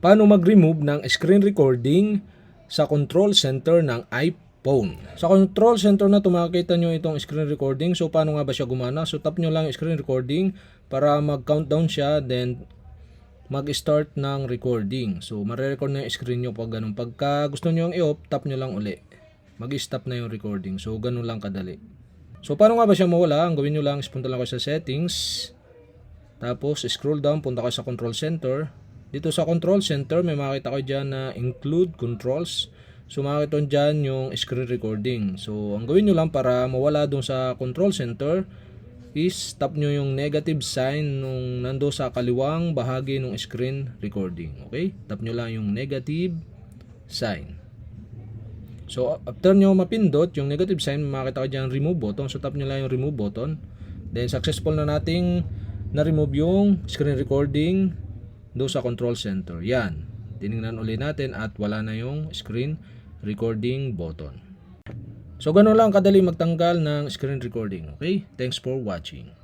paano mag-remove ng screen recording sa control center ng iPhone. Sa control center na to makikita nyo itong screen recording. So paano nga ba siya gumana? So tap nyo lang screen recording para mag-countdown siya then mag-start ng recording. So mare-record na yung screen nyo pag ganun. Pagka gusto nyo yung i-off, tap nyo lang uli. Mag-stop na yung recording. So ganun lang kadali. So paano nga ba siya mawala? Ang gawin nyo lang is punta lang kayo sa settings. Tapos scroll down, punta kayo sa control center. Dito sa control center, may makita kayo dyan na include controls. So makikita dyan yung screen recording. So ang gawin nyo lang para mawala dun sa control center is tap nyo yung negative sign nung nando sa kaliwang bahagi ng screen recording. Okay? Tap nyo lang yung negative sign. So after nyo mapindot yung negative sign, makita kayo dyan remove button. So tap nyo lang yung remove button. Then successful na nating na-remove yung screen recording do sa control center. Yan. Tiningnan uli natin at wala na yung screen recording button. So ganun lang kadali magtanggal ng screen recording. Okay? Thanks for watching.